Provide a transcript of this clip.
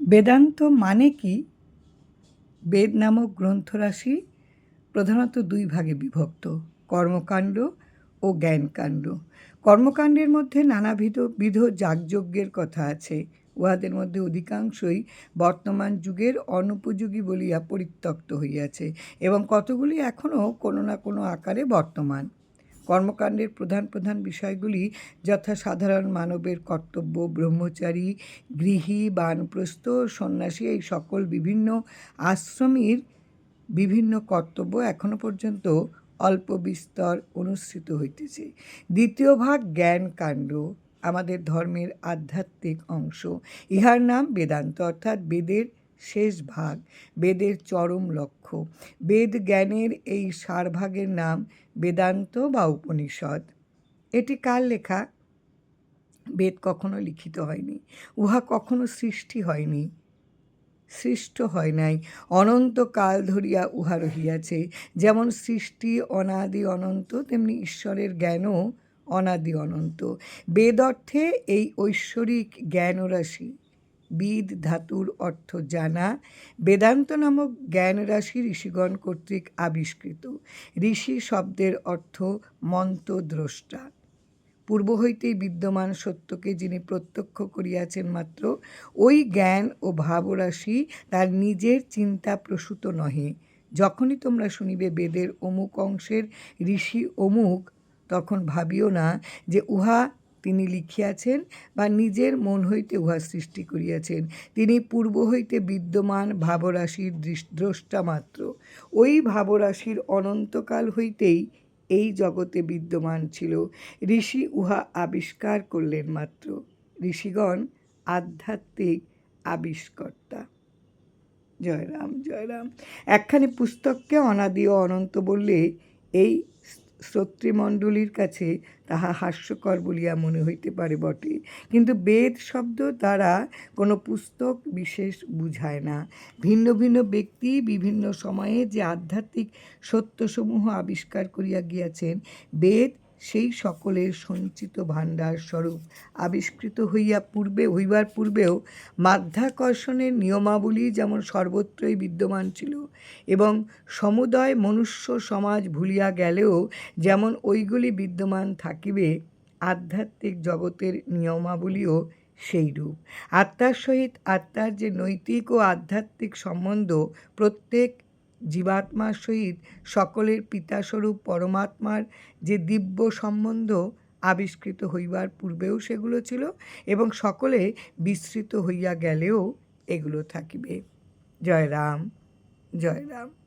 বেদান্ত মানে কি? বেদ নামক গ্রন্থরাশি প্রধানত দুই ভাগে বিভক্ত, কর্মকাণ্ড ও জ্ঞানকাণ্ড। কর্মকাণ্ডের মধ্যে নানাবিধ, বিধ যাগযজ্ঞের কথা আছে। উহাদের মধ্যে অধিকাংশই বর্তমান যুগের অনুপযোগী বলিয়া পরিত্যক্ত হইয়াছে এবং কতগুলি এখনও কোনো না কোনো আকারে বর্তমান। কর্মকাণ্ডের প্রধান প্রধান বিষয়গুলি যথা সাধারণ মানবের কর্তব্য, ব্রহ্মচারী, গৃহী, বানপ্রস্থ, সন্ন্যাসী, এই সকল বিভিন্ন আশ্রমীর বিভিন্ন কর্তব্য এখনও পর্যন্ত অল্প বিস্তর অনুসৃত হইতেছে। দ্বিতীয় ভাগ জ্ঞান কাণ্ড, আমাদের ধর্মের আধ্যাত্মিক অংশ। ইহার নাম বেদান্ত, অর্থাৎ বেদের শেষ ভাগ, বেদের চরম লক্ষ্য। বেদ জ্ঞানের এই সারভাগের নাম বেদান্ত বা উপনিষদ। এটি কার লেখা? বেদ কখনো লিখিত হয়নি, উহা কখনো সৃষ্টি হয়নি, সৃষ্ট হয় নাই। অনন্তকাল ধরিয়া উহা রহিয়াছে, যেমন সৃষ্টি অনাদি অনন্ত, তেমনি ঈশ্বরের জ্ঞানও অনাদি অনন্ত। বেদ অর্থে এই ঐশ্বরিক জ্ঞানরাশি। বিদ ধাতুর অর্থ জানা, বেদান্ত নামক জ্ঞানরাশি ঋষিগণ কর্তৃক আবিষ্কৃত। ঋষি শব্দের অর্থ মন্ত্রদ্রষ্টা। পূর্ব হইতেই বিদ্যমান সত্যকে যিনি প্রত্যক্ষ করিয়াছেন মাত্র, ওই জ্ঞান ও ভাবরাশি তার নিজের চিন্তা প্রসূত নহে। যখনই তোমরা শুনিবে বেদের অমুক অংশের ঋষি অমুক, তখন ভাবিও না যে উহা তিনি লিখিয়াছেন বা নিজের মন হইতে উহা সৃষ্টি করিয়াছেন। তিনি পূর্ব হইতে বিদ্যমান ভাবরাশির দ্রষ্টা মাত্র। ওই ভাবরাশির অনন্তকাল হইতেই এই জগতে বিদ্যমান ছিল। ঋষি উহা আবিষ্কার করলেন মাত্র। ঋষিগণ আধ্যাত্মিক আবিষ্কর্তা। জয়রাম জয়রাম। একখানি পুস্তককে অনাদি ও অনন্ত বললে এই শ্রোতৃমণ্ডলীর কাছে তাহা হাস্যকর বলিয়া মনে হইতে পারে বটে। কিন্তু বেদ শব্দ দ্বারা কোনো পুস্তক বিশেষ বুঝায় না। ভিন্ন ভিন্ন ব্যক্তি বিভিন্ন সময়ে যে আধ্যাত্মিক সত্যসমূহ আবিষ্কার করিয়া গিয়াছেন, বেদ সেই সকলের সঞ্চিত ভাণ্ডার স্বরূপ আবিষ্কৃত হইয়া পূর্বে, হইবার পূর্বেও মাধ্যাকর্ষণের নিয়মাবলী যেমন সর্বত্রই বিদ্যমান ছিল এবং সমুদয় মনুষ্য সমাজ ভুলিয়া গেলেও যেমন ওইগুলি বিদ্যমান থাকিবে, আধ্যাত্মিক জগতের নিয়মাবলীও সেইরূপ। আত্মার সহিত আত্মার যে নৈতিক ও আধ্যাত্মিক সম্বন্ধ প্রত্যেক জীবাত্মার সহিত সকলের পিতাস্বরূপ পরমাত্মার যে দিব্য সম্বন্ধ আবিষ্কৃত হইবার পূর্বেও সেগুলো ছিল এবং সকলে বিস্তৃত হইয়া গেলেও এগুলো থাকিবে। জয় রাম জয় রাম।